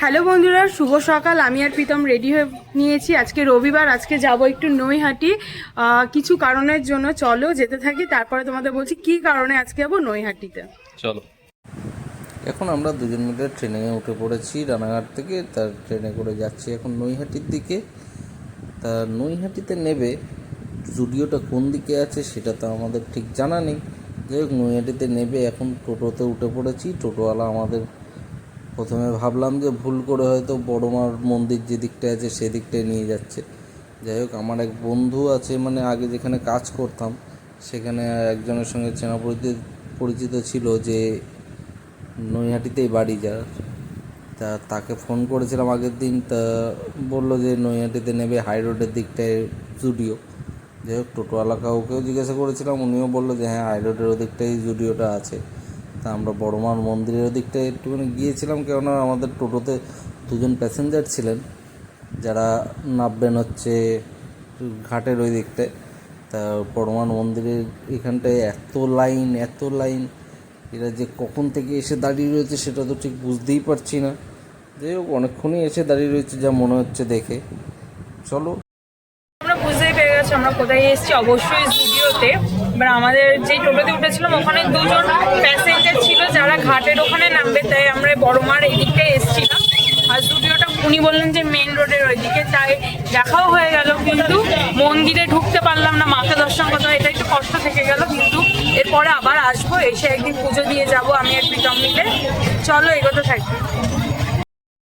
Hello বন্ধুরা শুভ সকাল। আমি আর প্রীতম রেডি হয়ে নিয়েছি। আজকে রবিবার আজকে যাব একটু নৈহাটি। কিছু কারণের জন্য চলো যেতে থাকি। তারপরে তোমাদের বলছি কি কারণে আজকে যাব নৈহাটিতে। চলো। এখন আমরা দুজন মিলে ট্রেনে উঠে পড়েছি রানাঘাট থেকে। তার ট্রেনে করে যাচ্ছি এখন নৈহাটির দিকে। তা নৈহাটিতে নেবে জুডিওটা কোন দিকে আছে সেটা তো আমাদের ঠিক জানা নেই। যাই হোক নৈহাটিতে নেবে। এখন টোটোতে উঠে পড়েছি। টোটোওয়ালা আমাদের প্রথমে ভাবলাম যে ভুল করে হয়তো বড়মার মন্দির যে দিকটায় আছে সেদিকটায় নিয়ে যাচ্ছে। যাই হোক, আমার এক বন্ধু আছে মানে আগে যেখানে কাজ করতাম, সেখানে একজনের সঙ্গে চেনা পরিচিত পরিচিত ছিল যে নৈহাটিতেই বাড়ি যার। তা তাকে ফোন করেছিলাম আগের দিন, তা বলল যে নৈহাটিতে নেবে হাই রোডের দিকটায় জুডিও। যাই হোক টোটোওয়ালা কাউকেও জিজ্ঞাসা করেছিলাম, উনিও বলল যে হ্যাঁ হাই রোডের ওদিকটাই জুডিওটা আছে। তা আমরা বড়মার মন্দিরের ওদিকটায় একটুখানি গিয়েছিলাম, কেননা আমাদের টোটোতে দুজন প্যাসেঞ্জার ছিলেন, যারা নামবেন হচ্ছে ঘাটের ওই দিকটায় তা পরমান মন্দিরের এখানটায় এত লাইন এত লাইন এরা যে কখন থেকে এসে দাঁড়িয়ে রয়েছে সেটা তো ঠিক বুঝতেই পারছি না। যাই হোক, অনেকক্ষণই এসে দাঁড়িয়ে রয়েছে যা মনে হচ্ছে দেখে। চলো। আমরা কোথায় এসেছি, অবশ্যই আমাদের যে টোটোতে উঠেছিলাম, ওখানে দুজন প্যাসেঞ্জার যারা ঘাটের ওখানে নামবে তাই আমরা বড়মার এই দিকটায় এসেছিলাম। আর স্টুডিওটা উনি বললেন যে মেন রোডের ওইদিকে তাই দেখাও হয়ে গেল কিন্তু মন্দিরে ঢুকতে পারলাম না মাকে দর্শন করতে এটা একটু কষ্ট থেকে গেল কিন্তু এরপরে আবার আসব এসে একদিন পুজো দিয়ে যাব আমি আর প্রীতম মিলে। চলো এগোতে থাকি।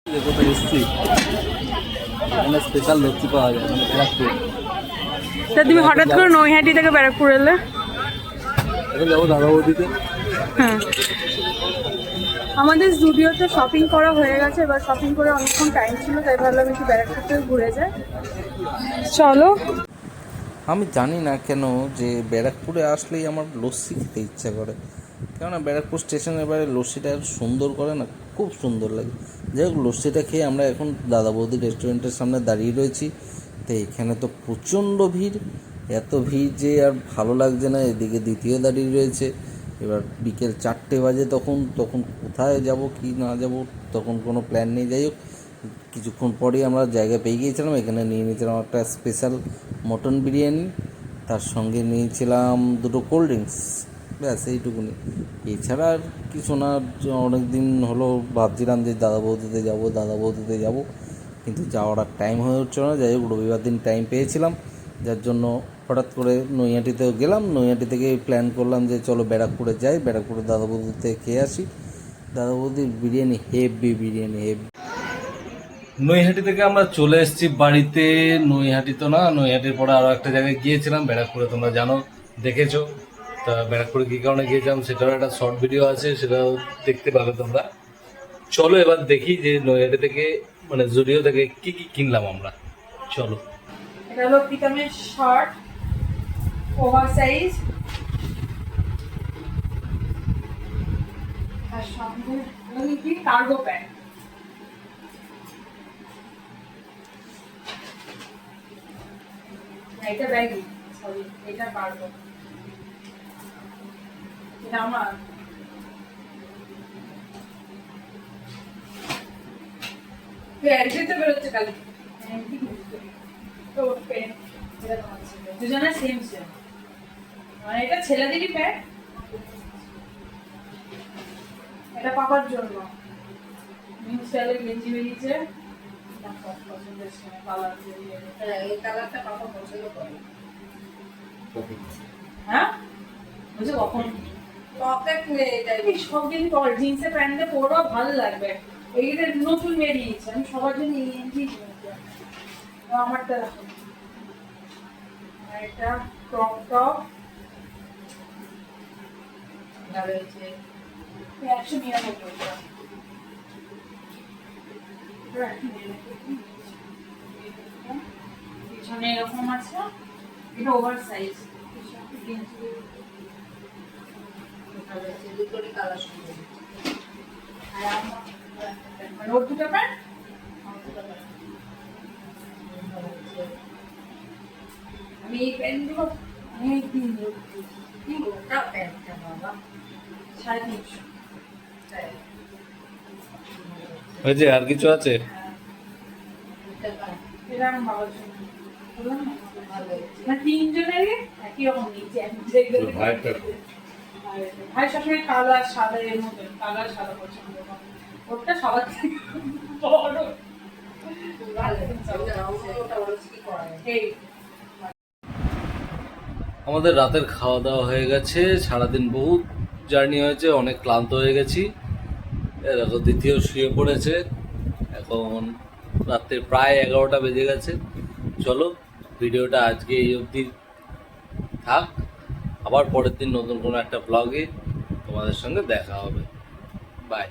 কোথায় এসছি। এখানে স্পেশাল লস্যি পাওয়া যায় মানে ব্যারাকপুর। তা তুমি হঠাৎ করে নৈহাটি থেকে ব্যারাকপুর এলে? এখন যাব হ্যাঁ। আমাদের স্টুডিওতে শপিং করা হয়ে গেছে, এবার শপিং করে অনেকক্ষণ টাইম ছিল, তাই ভাবলাম একটু ব্যারাকপুর থেকে ঘুরে যায় চলো। আমি জানি না কেন যে ব্যারাকপুরে আসলেই আমার লস্যি খেতে ইচ্ছা করে। কেননা ব্যারাকপুর স্টেশনের বাইরে লস্যিটা সুন্দর করে না, খুব সুন্দর লাগে। যাই হোক, লস্যিটা খেয়ে আমরা এখন দাদা বৌদি রেস্টুরেন্টের সামনে দাঁড়িয়ে রয়েছি। তো এখানে তো প্রচণ্ড ভিড়, এত ভিড় যে আর ভালো লাগছে না, এদিকে দ্বিতীয় দাঁড়িয়ে রয়েছে। এবার বিকেল চারটে বাজে তখন তখন কোথায় যাব, কি না যাব, তখন কোনো প্ল্যান নেই। যাই হোক, কিছুক্ষণ পরেই আমরা জায়গা পেয়ে গিয়েছিলাম, এখানে নিয়ে নিয়েছিলাম একটা স্পেশাল মটন বিরিয়ানি। তার সঙ্গে নিয়েছিলাম দুটো কোল্ড ড্রিঙ্কস ব্যাস এইটুকুনি। এছাড়া আর কিছু না অনেক দিন হলো ভাবছিলাম যে দাদা বৌদিতে যাব, দাদা বৌদিতে যাব, কিন্তু যাওয়ার আর টাইম হয়ে উঠছিল না। যাই হোক, রবিবার দিন টাইম পেয়েছিলাম, যার জন্য হঠাৎ করে নৈহাটিতেও গেলাম নৈহাটি থেকে প্ল্যান করলাম যে চলো ব্যারাকপুরে যাই। ব্যারাকপুরে দাদা বৌদিতে খেয়ে আসি। দাদা বৌদির বিরিয়ানি হেভি বিরিয়ানি হেভি নৈহাটি থেকে আমরা চলে এসেছি বাড়িতে। নৈহাটি তো না নৈহাটির পরে আরও একটা জায়গায় গিয়েছিলাম ব্যারাকপুরে তোমরা জানো দেখেছ। তা ব্যারাকপুরে কী কারণে গিয়েছিলাম সেটারও একটা শর্ট ভিডিও আছে সেটাও দেখতে পাবে তোমরা। চলো এবার দেখি যে নৈহাটি থেকে মানে জুডিও থেকে কি কি কিনলাম আমরা। চলো। এটা হলো প্রীতমের শার্ট। ওভার সাইজ আর সঙ্গে কি কার্গো প্যান্ট এটা ব্যাগি সরি এটা কার্গো এটা আমার বেরোচ্ছে কালকে তো দুজনের সেম সেম মানে এটা ছেলেদেরই প্যান্ট এটা পাপার জন্য। নিউ স্টাইলের গেঞ্জি বেরিয়েছে। পছন্দের কালার এই কালারটা পাপা পছন্দ করে। হ্যাঁ? বুঝে কখন? পকেট নেই এই সব দিন পর জিন্সের প্যান্টে পরবা ভালো লাগবে। এইটা নতুন বেরিয়েছে আমি সবার জন্য এই গেঞ্জি আমারটা দেখো। এটা ক্রপ টপ হয়েছে একশো নিরানব্বই পিছনে এরকম আছে। এটা ওভার সাইজ কালার আমি এই প্যান্টগুলো অনেক দিন কি গোটা প্যান্টটা বাবা সাড়ে তিনশো তাই হয়েছে আর কিছু আছে? এটা আমার বাবার জন্য বললাম না? না তিনজনেরই একই রকম নিচে ভাই সবসময় কালো আর সাদা এর মধ্যে কালো আর সাদা পছন্দ ওটা সবার থেকে বড় এই আমাদের রাতের খাওয়া দাওয়া হয়ে গেছে, সারাদিন বহুত জার্নি হয়েছে, অনেক ক্লান্ত হয়ে গেছি। দেখো, দ্বিতীয় শুয়ে পড়েছে। এখন রাত্রে প্রায় এগারোটা বেজে গেছে। চলো, ভিডিওটা আজকে এই অবধি থাক। আবার পরের দিন নতুন কোনো একটা ব্লগে তোমাদের সঙ্গে দেখা হবে। বাই